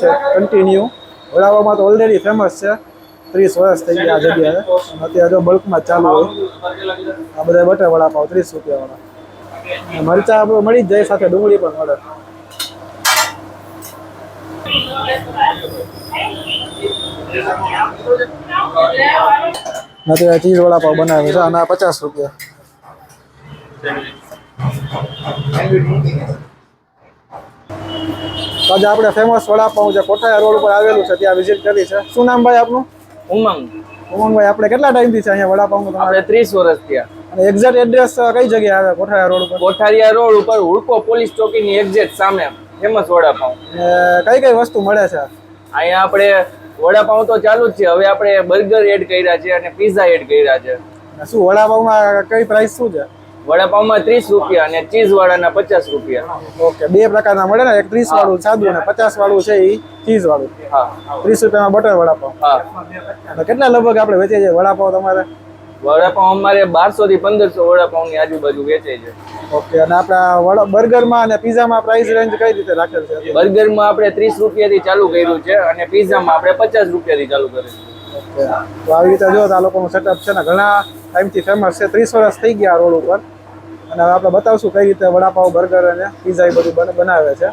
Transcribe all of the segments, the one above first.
છે. કન્ટિન્યુ વડાપાવમાં તો already famous છે. ત્રીસ વર્ષ થઈ ગયા આ જગ્યાએ. અત્યારે જો બલ્કમાં ચાલુ હોય. આ બધા બટર વડાપાવ ત્રીસ રૂપિયાવાળા. મરચા આપણે મળી જ જાય સાથે ડુંગળી પણ મળે. નથી ચીઝ વડાપાવ બનાવે છે. અને આ પચાસ રૂપિયા. આજે આપણે ફેમસ વડાપાઉં છે કોઠાયા રોડ ઉપર આવેલું છે ત્યાં વિઝિટ કરી છે. શું નામ ભાઈ આપનું? ઉમંગ. ઉમંગભાઈ આપણે કેટલા ટાઈમથી છે અહીંયા વડાપાઉં આપણે ત્રીસ વર્ષ થયા. અને એક્ઝેક્ટ એડ્રેસ કઈ જગ્યાએ આવે કોઠાયા રોડ ઉપર? કોઠારિયા રોડ ઉપર હુડકો પોલીસ ચોકીની એક્ઝેક્ટ સામે ફેમસ વડાપાઉં. અને કઈ કઈ વસ્તુ મળે છે? અહીંયા આપણે વડાપાઉં તો ચાલુ જ છે. હવે આપણે બર્ગર એડ કર્યા છે અને પીઝા એડ કર્યા છે. શું વડાપાઉંમાં કઈ પ્રાઇસ શું છે? વડાપાઉંમાં ત્રીસ રૂપિયા અને ચીઝ વાળાના પચાસ રૂપિયા. ઓકે બે પ્રકારના મળે ને? એક ત્રીસ વાળું સાદું અને પચાસ વાળું છે એ ચીઝ વાળું હા. ત્રીસ રૂપિયામાં બટર વડાપાવ. હા. કેટલા લગભગ આપણે વેચીએ છીએ વડાપાવ તમારે? વડાપાવ અમારે બારસો થી પંદરસો વડાપાઉંની આજુબાજુ વેચે છે. ઓકે અને આપણા વડા બર્ગરમાં અને પીઝામાં પ્રાઇસ રેન્જ કઈ રીતે રાખેલ છે? બર્ગરમાં આપણે ત્રીસ રૂપિયાથી ચાલુ કર્યું છે અને પીઝામાં આપણે પચાસ રૂપિયાથી ચાલુ કર્યું છે. તો આવી રીતે જો આ લોકોનું સેટઅપ છે ને ઘણા ટાઈમથી ફેમસ છે. ત્રીસ વર્ષ થઈ ગયા રોડ ઉપર. અને હવે આપણે બતાવશું કઈ રીતે વડાપાવ બર્ગર અને પીઝા એ બધું બને- બનાવે છે.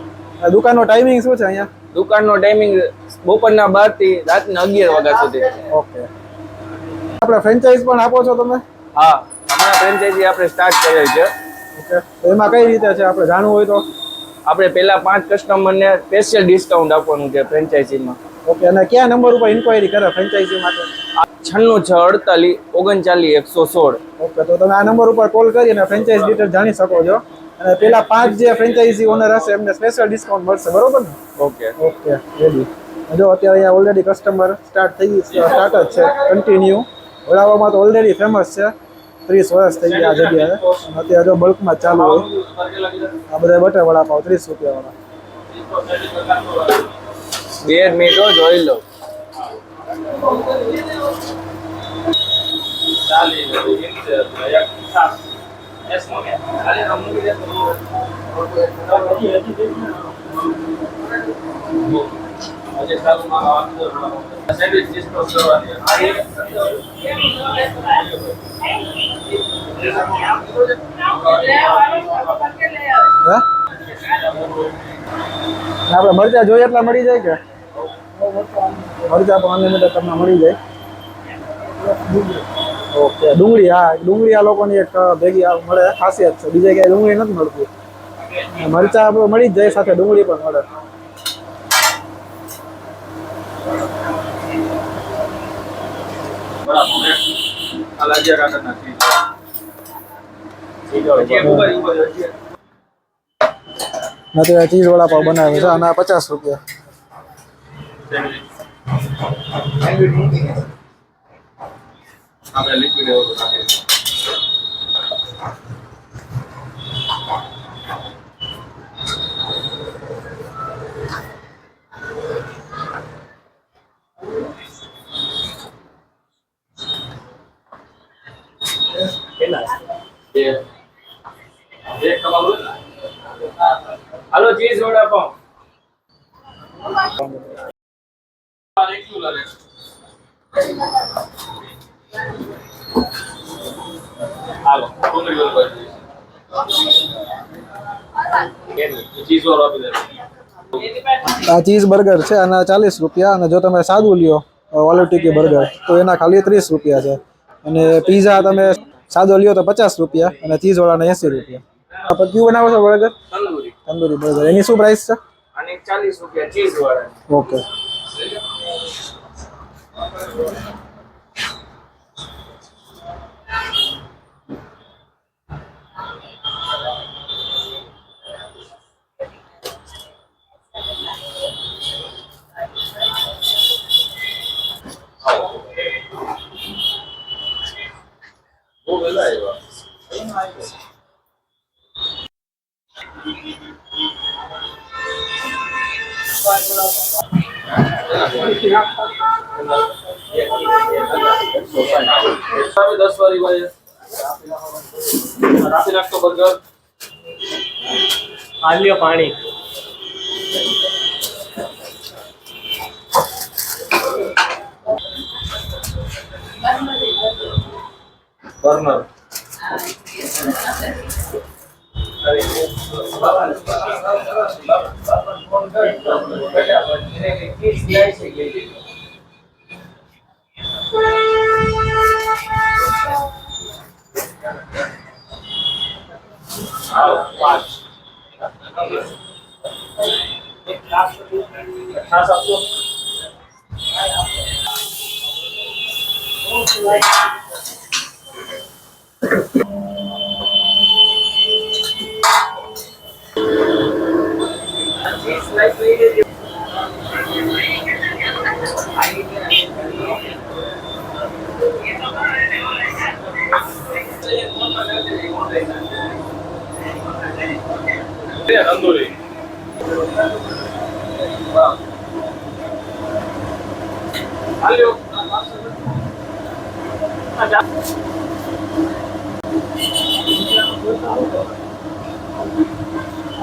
દુકાનનો ટાઈમિંગ શું છે અહીંયા? દુકાનનો ટાઈમિંગ બપોરના બારથી રાતના અગિયાર વાગ્યા સુધી ઓકે. આપણે ફ્રેન્ચાઇઝ પણ આપો છો તમે? હા હમણાં ફ્રેન્ચાઇઝી આપણે સ્ટાર્ટ કરેલ છે. ઓકે. તો એમાં કઈ રીતે છે? આપણે જાણવું હોય તો? આપણે પહેલા પાંચ કસ્ટમરને સ્પેશિયલ ડિસ્કાઉન્ટ આપવાનું છે ફ્રેન્ચાઇઝીમાં ઓકે અને કયા નંબર ઉપર ઇન્કવાયરી કરે ફ્રેન્ચાઇઝી માટે? છન્નું છ અડતાલીસ ઓગણચાલીસ એકસો સોળ. ઓકે તો તમે આ નંબર ઉપર કોલ કરી અને ફ્રેન્ચાઇઝ ડિટેલ જાણી શકો છો. અને પેલા પાંચ જે ફ્રેન્ચાઇઝી ઓનર હશે એમને સ્પેશિયલ ડિસ્કાઉન્ટ મળશે બરોબર ને? ઓકે. ઓકે રેડી જો અત્યારે અહીંયા ઓલરેડી કસ્ટમર સ્ટાર્ટ થઈ સ્ટાર્ટ જ છે કન્ટિન્યુ વડાવામાં તો ઓલરેડી ફેમસ છે. ત્રીસ વર્ષ થઈ ગયા આ જગ્યાએ. અત્યારે જો બલ્કમાં ચાલુ હોય આ બધા બટર વડાપાવ ત્રીસ રૂપિયાવાળા. બે મિનિટો જોઈ લો. હે? આપણે મરચા જોઈએ એટલા મળી જાય કે? મરચા પણ અનલિમિટેડ તમને મળી જાય. ઓકે ડુંગળી હા ડુંગળી આ લોકોની એક ભેગી મળે ખાસિયત છે. બીજે ક્યાંય ડુંગળી નથી મળતી. મરચા આપણે મળી જ જાય સાથે ડુંગળી પણ મળે. નથી. ચીઝ વડાપાવ બનાવે છે અને આ પચાસ રૂપિયા. હાલો ચીઝ વડાપાઉં હાલો ચીઝ આપી દે. આ ચીઝ બર્ગર છે અને ચાલીસ રૂપિયા અને જો તમે સાદું લ્યો ઓલો ટીકી બર્ગર તો એના ખાલી ત્રીસ રૂપિયા છે. અને પીઝા તમે સાદો લ્યો તો પચાસ રૂપિયા અને ચીઝ વાળાના એંસી રૂપિયા. પછી કયું બનાવો છો બર્ગર? તંદૂરી બર્ગર એની શું પ્રાઇસ છે? અને ચાલીસ રૂપિયા ચીઝ વાળા ઓકે દસ વાળી ભાઈ બર્ગર આલ્યો પાણી બર્નર. ખાસ આપજો Thank you. તંદુરી હાલ્યો બીજું નથી લે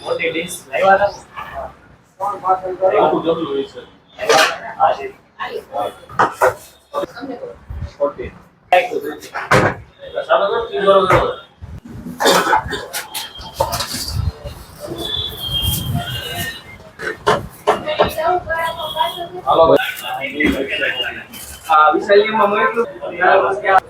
મોટી ડીશ હાલો આ વિશાલીમાં મળ્યું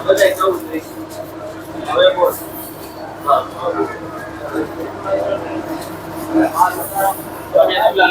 બધા ચૌદ ત્રીસ હવે બોલ તમે એટલા